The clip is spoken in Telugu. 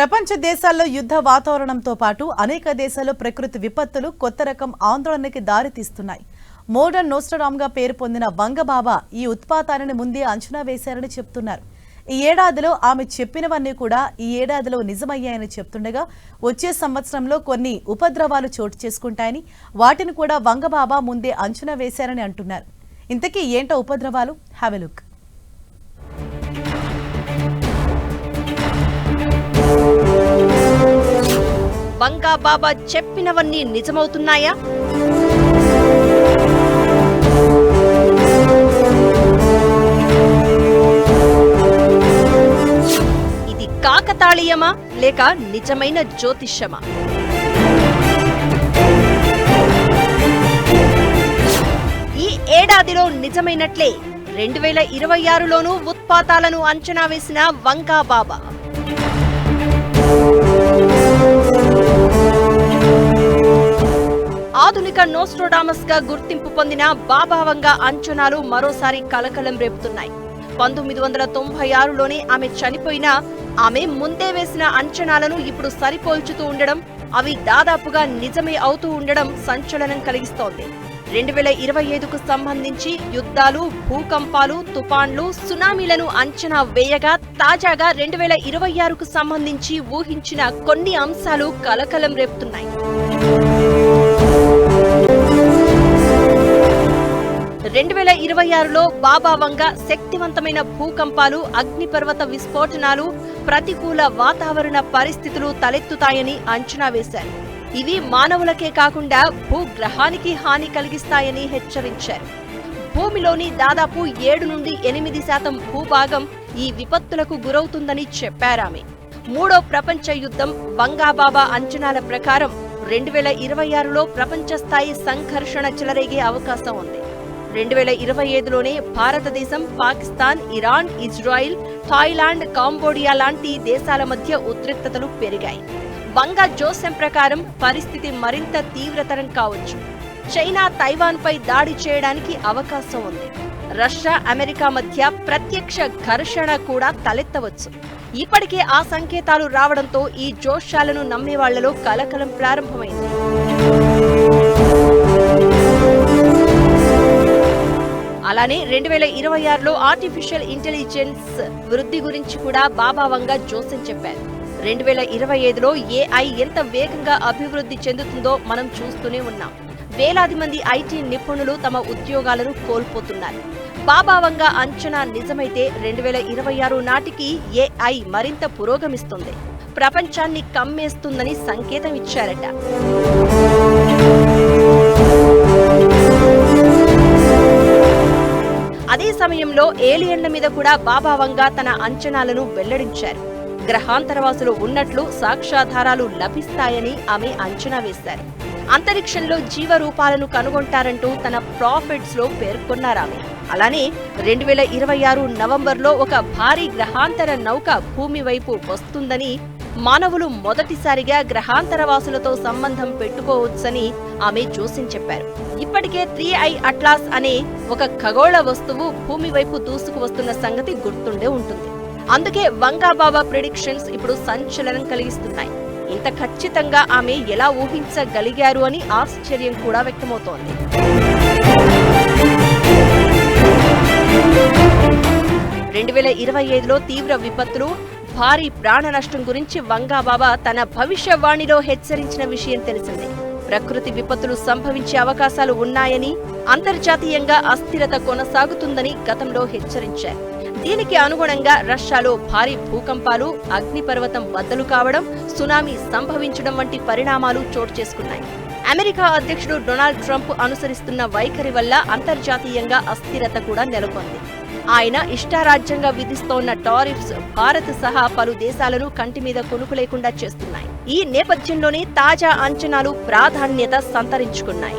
ప్రపంచ దేశాల్లో యుద్ధ వాతావరణంతో పాటు అనేక దేశాల్లో ప్రకృతి విపత్తులు కొత్త రకం ఆందోళనకి దారితీస్తున్నాయి మోడర్న్ నోస్టరామ్గా పేరు పొందిన వంగబాబా ఈ ఉత్పాతాన్ని ముందే అంచనా వేశారని చెప్తున్నారు. ఈ ఏడాదిలో ఆమె చెప్పినవన్నీ కూడా ఈ ఏడాదిలో నిజమయ్యాయని చెప్తుండగా వచ్చే సంవత్సరంలో కొన్ని ఉపద్రవాలు చోటు చేసుకుంటాయని వాటిని కూడా వంగబాబా ముందే అంచనా వేశారని అంటున్నారు. ఇంతకీ ఏంటో ఉపద్రవాలు? Have a look Vanga Baba చెప్పినవన్నీ నిజమవుతున్నాయా? ఇది కాకతాళీయమా లేక నిజమైన జ్యోతిష్యమా? ఈ ఏడాదిలో నిజమైనట్లే రెండు వేల ఇరవై ఆరులోనూ ఉత్పాతాలను అంచనా వేసిన వంగా ఆధునిక నోస్ట్రోడామస్గా గుర్తింపు పొందిన బాబావంగా అంచనాలు మరోసారి కలకలం రేపుతున్నాయి. పంతొమ్మిది వందల తొంభై ఆరులోనే ఆమె చనిపోయినా ఆమె ముందే వేసిన అంచనాలను ఇప్పుడు సరిపోల్చుతూ ఉండడం అవి దాదాపుగా నిజమే అవుతూ ఉండడం సంచలనం కలిగిస్తోంది. రెండు వేల ఇరవై ఐదుకు సంబంధించి యుద్ధాలు భూకంపాలు తుఫాన్లు సునామీలను అంచనా వేయగా తాజాగా రెండు వేల ఇరవై ఆరుకు సంబంధించి ఊహించిన కొన్ని అంశాలు కలకలం రేపుతున్నాయి. రెండు వేల ఇరవై ఆరులో బాబావంగ శక్తివంతమైన భూకంపాలు అగ్నిపర్వత విస్ఫోటనాలు ప్రతికూల వాతావరణ పరిస్థితులు తలెత్తుతాయని అంచనా వేశారు. ఇవి మానవులకే కాకుండా భూగ్రహానికి హాని కలిగిస్తాయని హెచ్చరించారు. భూమిలోని దాదాపు ఏడు నుండి ఎనిమిది శాతం భూభాగం ఈ విపత్తులకు గురవుతుందని చెప్పారామె మూడో ప్రపంచ యుద్ధం బంగాబాబా అంచనాల ప్రకారం రెండు వేల ఇరవై ఆరులో ప్రపంచ స్థాయి సంఘర్షణ చెలరేగే అవకాశం ఉంది. రెండు వేల ఇరవై ఐదులోనే భారతదేశం Pakistan Iran Israel Thailand Cambodia లాంటి దేశాల మధ్య ఉద్రిక్తతలు పెరిగాయి. వంగా జోసెం ప్రకారం పరిస్థితి మరింత తీవ్రతరం కావచ్చు. చైనా తైవాన్ పై దాడి చేయడానికి అవకాశం ఉంది. రష్యా అమెరికా మధ్య ప్రత్యక్ష ఘర్షణ కూడా తలెత్తవచ్చు. ఇప్పటికే ఆ సంకేతాలు రావడంతో ఈ జోష్యాలను నమ్మేవాళ్ళలో కలకలం ప్రారంభమైంది. అలానే రెండు వేల ఇరవై ఆరులో ఆర్టిఫిషియల్ ఇంటెలిజెన్స్ వృద్ధి గురించి కూడా బాభావంగా జోసెన్ చెప్పారు. రెండు వేల ఇరవై ఐదులో ఏఐ ఎంత వేగంగా అభివృద్ధి చెందుతుందో మనం చూస్తూనే ఉన్నాం. వేలాది మంది ఐటీ నిపుణులు తమ ఉద్యోగాలను కోల్పోతున్నారు. బాభావంగా అంచనా నిజమైతే రెండు వేల ఇరవై ఆరు నాటికి ఏఐ మరింత పురోగమిస్తుంది. ప్రపంచాన్ని కమ్మేస్తుందని సంకేతం ఇచ్చారట. సమయంలో ఏలియన్ల మీద కూడా బాబావంగా తన అంచనాలను వెల్లడించారు. గ్రహాంతరవాసులు ఉన్నట్లు సాక్ష్యాధారాలు లభిస్తాయని ఆమె అంచనా వేశారు. అంతరిక్షంలో జీవరూపాలను కనుగొంటారంటూ తన ప్రాఫిట్స్లో పేర్కొన్నారామె అలానే రెండు వేల ఇరవై ఆరు నవంబర్లో ఒక భారీ గ్రహాంతర నౌక భూమి వైపు వస్తుందని మానవులు మొదటిసారిగా గ్రహాంతరవాసులతో సంబంధం పెట్టుకోవచ్చని ఆమె జోసిన్ చెప్పారు. ఇప్పటికే త్రీ ఐ అట్లాస్ అనే ఒక ఖగోళ వస్తువు భూమి వైపు దూసుకు వస్తున్న సంగతి గుర్తుండే ఉంటుంది. అందుకే వంగాబాబా ప్రిడిక్షన్స్ ఇప్పుడు సంచలనం కలిగిస్తున్నాయి. ఇంత ఖచ్చితంగా ఆమె ఎలా ఊహించగలిగారు అని ఆశ్చర్యం కూడా వ్యక్తమవుతోంది. రెండు వేల ఇరవై ఐదులో తీవ్ర విపత్తులు భారీ ప్రాణ నష్టం గురించి వంగాబాబా తన భవిష్యవాణిలో హెచ్చరించిన విషయం తెలిసిందే. ప్రకృతి విపత్తులు సంభవించే అవకాశాలు ఉన్నాయని అంతర్జాతీయంగా అస్థిరత కొనసాగుతుందని గతంలో హెచ్చరించారు. దీనికి అనుగుణంగా రష్యాలో భారీ భూకంపాలు అగ్నిపర్వతం బద్దలు కావడం సునామీ సంభవించడం వంటి పరిణామాలు చోటు చేసుకున్నాయి. అమెరికా అధ్యక్షుడు డొనాల్డ్ ట్రంప్ అనుసరిస్తున్న వైఖరి వల్ల అంతర్జాతీయంగా అస్థిరత కూడా నెలకొంది. ఆయన ఇష్టారాజ్యంగా విధిస్తోన్న టారిఫ్స్ భారత్ సహా పలు దేశాలను కంటి మీద కొనుకు లేకుండా చేస్తున్నాయి. ఈ నేపథ్యంలోనే తాజా అంచనాలు ప్రాధాన్యత సంతరించుకున్నాయి.